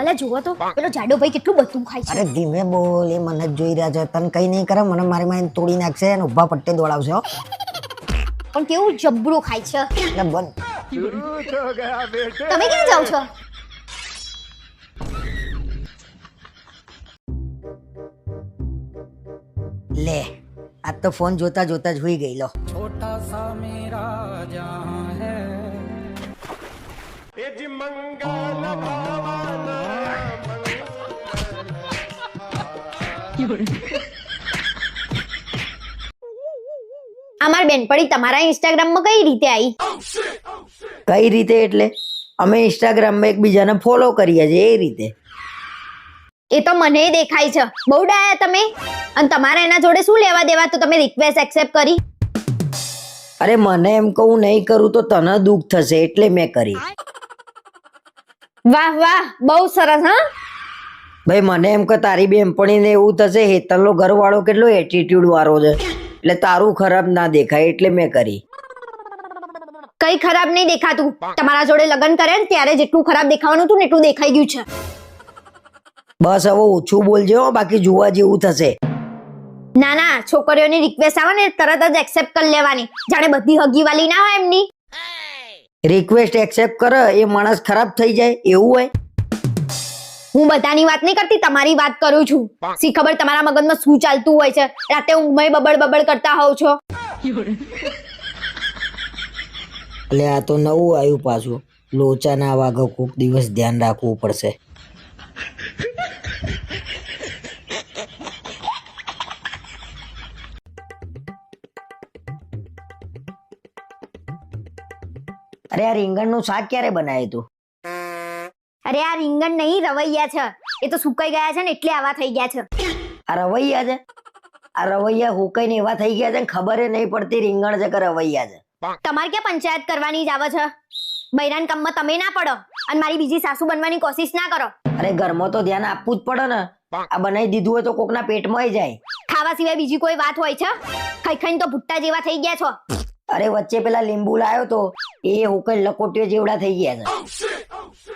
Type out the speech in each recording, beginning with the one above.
અલા જુઓ તો પેલો જાડો ભાઈ કેટલું બધું ખાય છે. અરે ધીમે બોલ એ મને જ જોઈ રહ્યા છે. તને કઈ નહીં કરે મને મારી માં તોડી નાખશે અને ઊભા પટ્ટે દોડાવશે હો. પણ કેવું જબરું ખાય છે. એટલે બંધ. તમે ક્યાં જાઓ છો? લે આ તો ફોન જોતા જોતા જ હોઈ ગઈ લો અમાર બેનપણી તમારા ઇન્સ્ટાગ્રામમાં કઈ રીતે આવી કઈ રીતે એટલે? અમે ઇન્સ્ટાગ્રામમાં એકબીજાને ફોલો કરીએ છીએ એ રીતે. એ તો મને દેખાય છે. બહુ ડાયા તમે. અને તમારે એના જોડે શું લેવા દેવા? તો તમે રિક્વેસ્ટ એક્સેપ્ટ કરી. અરે મને એમ કહું નહીં કરું તો તને દુઃખ થશે એટલે મેં કરી. વાહ વાહ. બહુ સરસ હા? ભાઈ મને એમ કે તારી બેનપણીને એવું થશે હેતલનો ઘરવાળો કેટલો એટીટ્યુડ વાળો છે. એટલે તારું ખરાબ ના દેખાય એટલે મેં કરી. કઈ ખરાબ નહીં દેખાતું. તમારા જોડે લગ્ન કરે ને ત્યારે જેટલું ખરાબ દેખાવાનું હતું ને એટલું દેખાઈ ગયું છે. બસ હવે ઓછું બોલજો હો, બાકી જોવા જેવું થશે. ના ના છોકરીઓની રિક્વેસ્ટ આવે ને તરત જ એક્સેપ્ટ કરી લેવાની. જાણે બધી હગીવાલી ના હોય એમની. રિક્વેસ્ટ એક્સેપ્ટ કરે એ માણસ ખરાબ થઈ જાય એવું હોય? હું બધાની વાત નહીં કરતી તમારી વાત કરું છું. સી ખબર તમારા મગજમાં શું ચાલતું હોય છે? રાતે ઊંઘમાં બબડ બબડ કરતા હોવ છો. એટલે આ તો નવું આવ્યું પાછું. લોચા ના વાગે કોક દિવસ ધ્યાન રાખવું પડશે. અરે આ રીંગણનું શાક ક્યારે બનાવ્યું તું? અરે આ રીંગણ નહીં રવૈયા છે. એ તો સુકાઈ ગયા છે ને એટલે આવા થઈ ગયા છે. આ રવૈયા છે? આ રવૈયા હુકાઈને એવા થઈ ગયા છે ને ખબર નહીં પડતી રીંગણ છે કે રવૈયા છે. તમારે ક્યાં પંચાયત કરવાની જ આવે છે? બૈરાન કામમાં તમે ના પડો અને મારી બીજી સાસુ બનવાની કોશિશ ના કરો. અરે ઘરમાં તો ધ્યાન આપવું જ પડે ને. આ બનાવી દીધું હોય તો કોકના પેટમાં જાય. ખાવા સિવાય બીજી કોઈ વાત હોય છે? ખાઈ ખાઈને તો ભુટ્ટા જેવા થઈ ગયા છો. અરે વચ્ચે પેલા લીંબુ લાયો તો એ હુકલ લકોટીઓ જેવડા થઈ ગયા છે.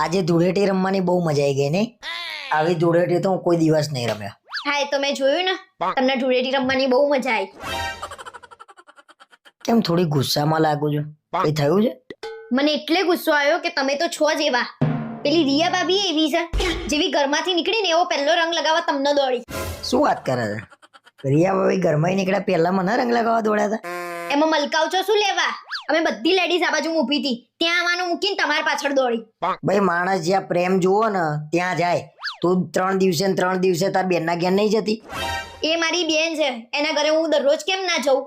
આજે ધૂળેટી રમવાની બહુ મજા આવી ગઈ ને. આવી ધૂળેટી તો હું કોઈ દિવસ નહીં રમ્યો. હા એ તો મેં જોયું ને. તમને ધૂળેટી રમવાની બહુ મજા આવી કેમ થોડી ગુસ્સામાં લાગુ છું? કઈ થયું છે? મને એટલે ગુસ્સો આવ્યો કે તમે તો છો જ એવા. પેલી રિયા ભાભી એવી છે જેવી ઘરમાંથી નીકળીને એવો પહેલો રંગ લગાવવા તમને દોડી. શું વાત કરે છે? રિયા ભાભી ઘરમાં નીકળ્યા પહેલા મને રંગ લગાવવા દોડ્યા હતા? એમાં મલકાવ છો શું લેવા? અમે બધી લેડીઝ આ બાજુ ઊભી હતી. ત્યાં આવવાનું મૂકીને તમારા પાછળ દોડી. ભાઈ માણસ જ્યાં પ્રેમ જુઓ ને ત્યાં જાય. તું ત્રણ દિવસે ને ત્રણ દિવસે તાર બેનના ઘેર નહીં જતી? એ મારી બેન છે. એના ઘરે હું દરરોજ કેમ ના જઉં?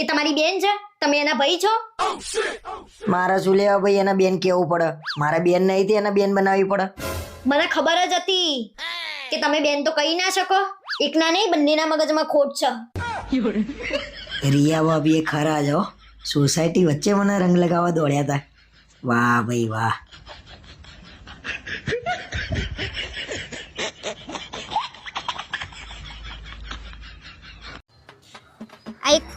એ તમારી બેન છે? તમે એના ભાઈ છો? મારા શું લેવા ભાઈ એના બેન કેવું પડે? મારા બેન નહીં હતી એના બેન બનાવી પડે. મને ખબર જ હતી કે તમે બેન તો કહી ના શકો. એકના નહીં બંનેના મગજમાં ખોટ છે. રિયા ભાભી એ ખરા જ હો. સોસાયટી વચ્ચે મને રંગ લગાવવા દોડ્યા હતા. વાહ ભાઈ વાહ.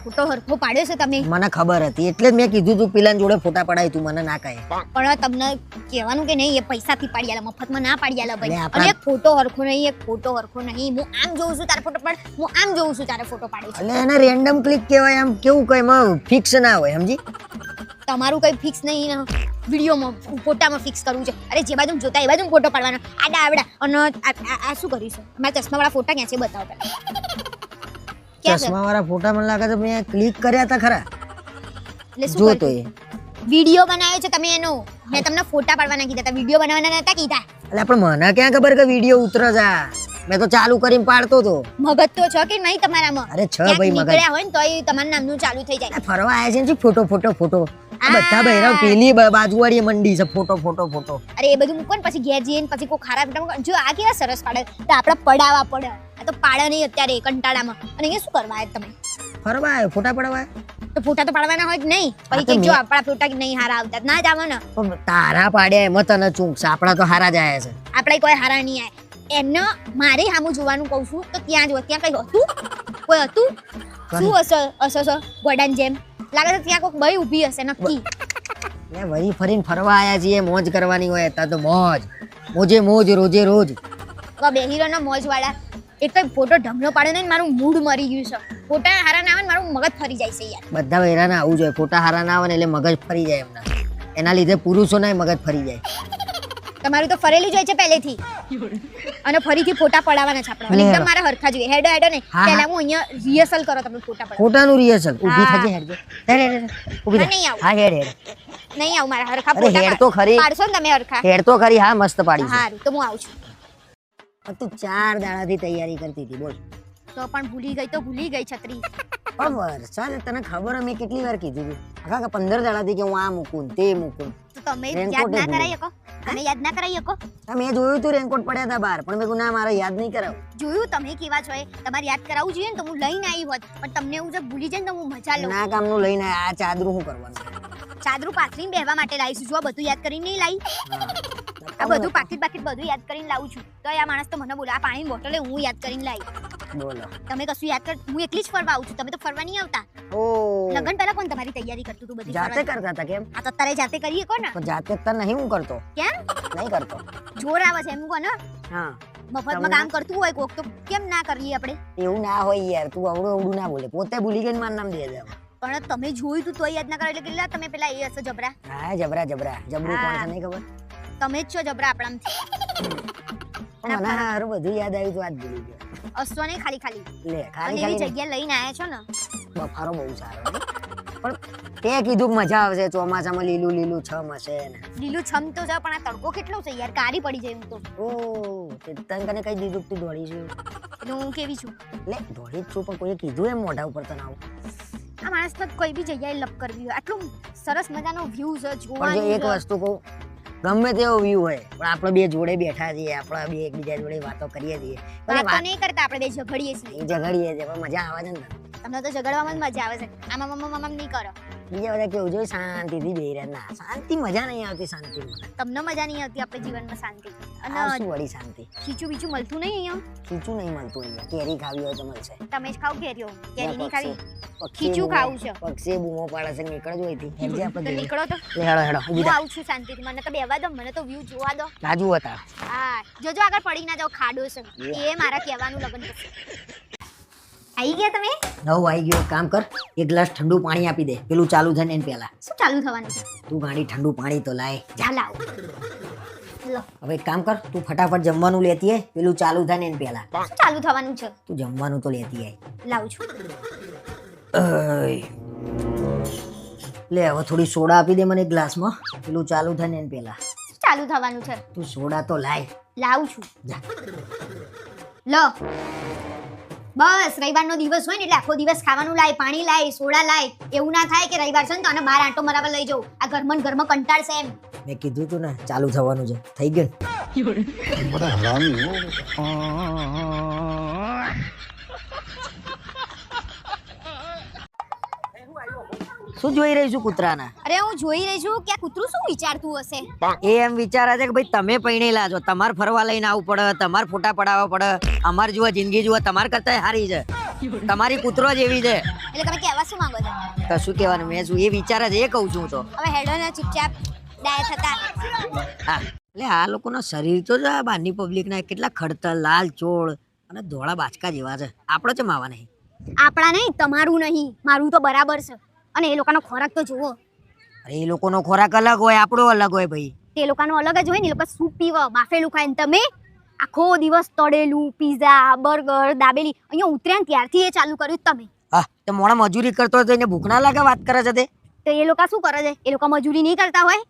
ફોટો હરખો પાડ્યો છે તમે? મને ખબર હતી એટલે જ મેં કીધું તું પેલા જોડે ફોટા પડાય તું મને ના કહે. પણ તમને કહેવાનું કે નહીં એ પૈસાથી પાડી આલા મફતમાં ના પાડી આલા ભાઈ. અને એક ફોટો હરખો નહીં એક ફોટો હરખો નહીં. હું આમ જોઉં છું તારે ફોટો પણ હું આમ જોઉં છું તારે ફોટો પાડે છે. એટલે એને રેન્ડમ ક્લિક કહેવાય આમ કેવું કઈ માં ફિક્સ ના હોય સમજી? તમારું કઈ ફિક્સ નહીં ને વિડીયોમાં ફોટામાં ફિક્સ કરવું છે. અરે જે બાજુ જોતા એ બાજુ ફોટો પાડવાનો. આડા આવડા. અને આ- શું કર્યું છે? મારા ચશ્માવાળા ફોટા ક્યાં છે બતાવો પહેલા. ક્યાં છે ચશ્મા વાળા ફોટા મને લાગે છે મેં ક્લિક કર્યા હતા ખરા. એટલે શું જો તો એ. વિડિયો બનાવ્યો છે તમે એનો. મેં તમને ફોટા પાડવાના કીધા હતા. વીડિયો બનાવવાના નતા કીધા. એટલે પણ મને ક્યાં ખબર કે વીડિયો ઉતરે છે મેં તો ચાલુ કરીને પાડતો તો. મગજ તો છો કે નહીં તમારામાં? અરે છ ભાઈ મગજ. હોય ને તોય તમારું નામનું ચાલુ થઈ જાય. ફરવા આવ્યા છે ને ફોટો ફોટો ફોટો. બધા બહેરા પેલી બાજુવાળી મંડી છે ફોટો ફોટો ફોટો. અરે એ બધું મૂકો ને પછી ઘેર જઈને પછી કોઈ ખરાબ જો આ કેવા સરસ પાડે. તો આપણે પડાવા પડે. આ તો પાડે નહીં અત્યારે કંટાળામાં. અને અહીંયા શું કરવા તમે? ફરવા આવ્યો ફોટા પડવા તો ફોટા તો પાડવાના હોય જ નહીં. પછી કે જો આપણા ફોટા કે નહીં હારા આવતા. ના જાવ ને. તારા પાડ્યા એમાં તને ચૂંકશે આપણા તો હારા જ આયા છે. આપણે કોઈ હારા નહીં આવે એમને મારે સામું જોવાનું કહું છું તો ત્યાં જો ત્યાં કઈ હતું? કોઈ હતું? શું હશે હશે ગોડાન જેમ? લાગે છે ત્યાં કોઈક બઈ ઊભી હશે નક્કી. ને વળી ફરીને ફરવા આયા છીએ મોજ કરવાની હોય તા તો મોજ. મોજે મોજ રોજે રોજ. બે હીરોના મોજ વાળા એક તો ફોટો ઢમલો પાડ્યો નહીં મારું મૂડ મરી ગયું છે. ફોટા હારા ના આવે મારું મગજ ફરી જાય છે યાર. બધા વહેરાના આવું જોઈએ. ફોટા હારા ના આવે એટલે મગજ ફરી જાય એમના. એના લીધે પુરુષોના મગજ ફરી જાય. તમારું તો ફરેલું જ હોય છે પહેલેથી. અને ફરીથી ફોટા પડાવવાના છે આપણે. એકદમ મારા હરખા જોઈએ હેડો હેડો ને? પહેલા હું અહીંયા રિહર્સલ કરો તમે ફોટા પડાવો. ફોટાનું રિહર્સલ ઊભી. થજે હેડ હેડ હેડ. ઊભી થા. હા હેડ હેડ. નહીં આવ મારા હરખા ફોટા હેડ તો ખરી. પાડશો ને તમે હરખા? હેડ તો ખરી. હા મસ્ત પાડી સારું તો હું આવું છું. તું ચાર દાડાથી તૈયારી કરતી હતી બોલ. તો પણ ભૂલી ગઈ તો ભૂલી ગઈ છત્રી. પણ વરસાદ તને ખબર મેં કેટલી વાર કીધું હતી? આખા પંદર દાડાથી કે હું આ મૂકું તે મૂકું. તો તમે યાદ ના કરાય શકો તમે યાદ ના કરાવી શકો? તમે જોયું તું રેનકોટ પડ્યા હતા બહાર પણ મેં કીધું ના મારે યાદ નહીં કરાવ. જોયું? તમે કેવા છો એ? તમારે યાદ કરાવવું જોઈએ ને તો હું લઈને આવી હોત પણ તમને એવું જો ભૂલી જાય ને તો હું મજા લઉં. ના કામનું લઈને આ ચાદરું હું કરવાનું ચાદરું પાથરીને બેહવા માટે લાવીશું જો બધું યાદ કરીને નહીં લાવી. આ બધું પાકીટ પાકીટ બધું યાદ કરીને લાવું છું. તો આ માણસ તો મને બોલે આ પાણીની બોટલે હું યાદ કરીને લાવી. બોલો. તમે કશું યાદ કર હું એકલી જ ફરવા આવું છું. તમે તો ફરવા નહીં આવતા. ઓ લગન પહેલા કોણ તમારી તૈયારી કરતું તું બધી જાતે કરતા હતા કેમ? આ તો અત્યારે જાતે કરીએ કોણ? પણ જાતે તો નહીં હું કરતો. કેમ? નહીં કરતો. જોર આવે છે એમ કોણ હા? મફતમાં કામ કરતું હોય કોક તો કેમ ના કરીએ આપણે? એવું ના હોય યાર તું અવડું અવડું ના બોલે. પોતે ભૂલી ગઈ માર નામ દે દે. પણ તમે જોયું તું તો યાદ ના કરો એટલે કેટલા તમે પેલા એ હશે જબરા? હા જબરા જબરા. જબરું કોણ છે નહીં ખબર? તમે જ છો જબરા આપણામાંથી. પણ મને હારું બધું યાદ આવ્યું તો આજ ભૂલી ગયો. અસતો નહીં ખાલી ખાલી. લે ખાલી ખાલી જગ્યા લઈને આયા છો ને? બફારો બહુ સારો પણ તે કીધું કે મજા આવશે ચોમાસામાં લીલું લીલું છમ હશે ને. લીલું છમ તો છે પણ આ તડકો કેટલો છે યાર કારી પડી જાય એમ તો. ઓ તને કને કઈ દીધું તું દોડી છું? એટલે હું કેવી છું? લે દોડી છું પણ કોઈએ કીધું એમ મોઢા ઉપર તને આવું? આ માણસ તો કોઈ બી જગ્યાએ લપ કરવી હોય. આટલું સરસ મજાનો વ્યૂ છે જોવાનું એક વસ્તુ કહું ગમે તેવો વ્યૂ હોય પણ આપણે બે જોડે બેઠા છીએ આપણે બે એકબીજા જોડે વાતો કરીએ છીએ. વાતો નહીં કરતા આપણે બે ઝઘડીએ છીએ. ઝઘડીએ છીએ પણ મજા આવે છે ને. તમને તો ઝઘડવામાં જ મજા આવે છે. આમાં મમ્મા મમ્મા નહીં કરો. બીજા બધા કેવું જોઈએ? શાંતિથી બેહી રહે ના શાંતિ મજા નહીં આવતી શાંતિમાં. તમને મજા નહીં આવતી આપણે જીવનમાં શાંતિ? અને શું વળી શાંતિ? ખીચું બીચું મળતું નહીં અહીંયા? ખીચું નહીં મળતું અહીંયા. કેરી ખાવી હોય તો મળશે. તમે જ ખાવ કેરીઓ. કેરી નહીં ખાવી? ખીચું ખાવું છે. પક્ષી બૂમો પાડે છે નીકળજો અહીંથી. હેડજે આપણે. નીકળો તો. હેડો હેડો હું આવું છું શાંતિથી. મને તો બેવા દો મને તો વ્યૂ જોવા દો. રાજુ હતા. હા. જોજો આગળ પડી ના જાઓ ખાડો છે. એ મારા કહેવાનું લગન થશે. આવી ગયા તમે? નવ આવી ગયો. કામ કર. એક ગ્લાસ ઠંડુ પાણી આપી દે. પેલું ચાલુ થાય ને એને પહેલા. શું ચાલુ થવાનું છે? તું ગાડી ઠંડુ પાણી તો લાય. ચાલ આવો હવે એક કામ કર. તું ફટાફટ જમવાનું લેતી આય. પેલું ચાલુ થાય ને એને પહેલા. શું ચાલુ થવાનું છે? તું જમવાનું તો લેતી આય. લાવ છું. લે હવે થોડી સોડા આપી દે મને ગ્લાસમાં. પેલું ચાલુ થાય ને એને પહેલા. ચાલુ થવાનું છે? તું સોડા તો લાય. લાવું છું. જા. લો. બસ રવિવારનો દિવસ હોય ને એટલે આખો દિવસ ખાવાનું લાય પાણી લાય સોડા લાય એવું ના થાય કે રવિવાર છે ને તો આને બહાર આંટો મરાવા લઈ જવું. આ ઘરમાં ઘરમાં કંટાળશે એમ. મેં કીધું તું ને ચાલુ થવાનું છે. થઈ ગયું બધા बड़ा શું જોઈ રહી છું કૂતરાના? અરે હું જોઈ રહી છું કે આ કૂતરું શું વિચારતું હશે? એ એમ વિચારે છે કે ભાઈ તમે પૈણેલા છો તમારે ફરવા લઈને આવવું પડે તમારે ફોટા પડાવવા પડે અમાર જુઓ જિંદગી જુઓ તમાર કરતા સારી છે. તમારી કૂતરો જ એવી છે. એટલે તમે કહેવા શું માંગો છો? કશું કહેવાનું? મેં શું એ વિચારે છે એ કહું છું તો. હવે હેડો ને ચૂપચાપ ડાય થતા. હા. એટલે આ લોકોના શરીર તો જો આ બહારની પબ્લિકના કેટલા ખડતર લાલ ચોળ અને ધોળા બાચકા જેવા છે. આપણો છે માવા નહીં? આપણા નહીં તમારું નહીં મારું તો બરાબર છે. અને એ લોકોનો ખોરાક તો જુઓ. અરે એ લોકોનો ખોરાક અલગ હોય આપણો અલગ હોય ભાઈ. તે લોકોનો અલગ જ હોય ને એ લોકો સૂપ પીવા બાફેલું ખાય ને તમે આખો દિવસ તળેલું પીઝા બર્ગર દાબેલી અહીંયા ઉતર્યા ત્યારથી એ ચાલુ કર્યું તમે. હા તો મોણા મજૂરી કરતો હોય તો એને ભૂખ ના લાગે વાત કરે છે તે? તો એ લોકો શું કરે છે? એ લોકો મજૂરી નહીં કરતા હોય?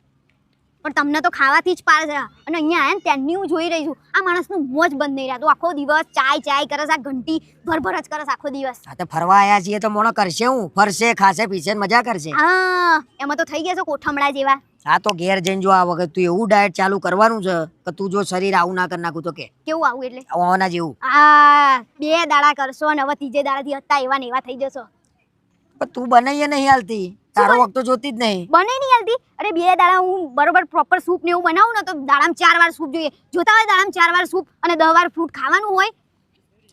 પણ તમને તો ખાવાથી જ પાર છે. અને અહીંયા આયા ને ત્યાંની હું જોઈ રહી છું. આ માણસનું મોજ બંધ નહીં રહેતું. આખો દિવસ ચાય ચાય કરસ આ ઘંટી ભરભર જ કરસ આખો દિવસ. આ તો ફરવા આયા છીએ તો મોણો કરશે હું. ફરશે ખાશે પીશે મજા કરશે. હા એમાં તો થઈ ગયા છો કોઠમડા જેવા. આ તો ઘેર જઈને જો આ વખત તું એવું ડાયટ ચાલુ કરવાનું છે કે તું જો શરીર આવું ના કરી નાખું તો કે. કેવું આવું એટલે? આવવાના જેવું. આ બે દાડા કરશો અને હવે ત્રીજે દાડાથી હતા એવા ને એવા થઈ જશો. પણ તું બનાવીએ નહીં હાલતી. તારો વખત જોતી જ નહીં. બને નહીં હલતી અરે બે દાડા હું બરોબર પ્રોપર સૂપ ને એવું બનાવું ને તો દાડામાં ચાર વાર સૂપ જોઈએ. જોતા હોય દાડામાં ચાર વાર સૂપ અને દહ વાર ફ્રૂટ ખાવાનું હોય.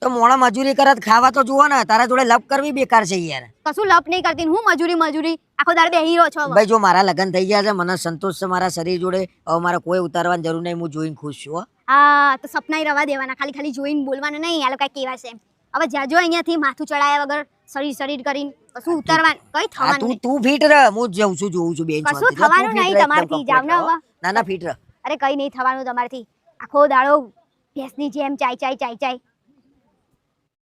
તો મોણા મજૂરી કરત ખાવા તો જુઓ ને તારા જોડે લપ કરવી બેકાર છે યાર. કશું લપ નહીં કરતી હું મજૂરી મજૂરી. આખો દાડો બે હીરો છો ભાઈ જો મારા લગ્ન થઈ ગયા છે મને સંતોષ છે મારા શરીર જોડે. હવે મારે કોઈ ઉતારવાની જરૂર નહીં હું જોઈને ખુશ છું હા. તો સપનાય રવા દેવાના ખાલી ખાલી જોઈને બોલવાનું નહીં આ લોકો કેવા છે. હવે જાજો અહીંયાથી માથું ચડાયા વગર શરીર શરીર કરીને કશું ઉતારવાનું કઈ થવાનું તું તું ફિટ રહ હું જઉં છું જોઉં છું બેન કશું થવાનું નહીં તમારથી, જાવ ને હવે. ના ના ફિટ રહ અરે કઈ નહીં થવાનું તમારથી. આખો દાડો ભેંસની જેમ ચાય ચાય ચાય ચાય.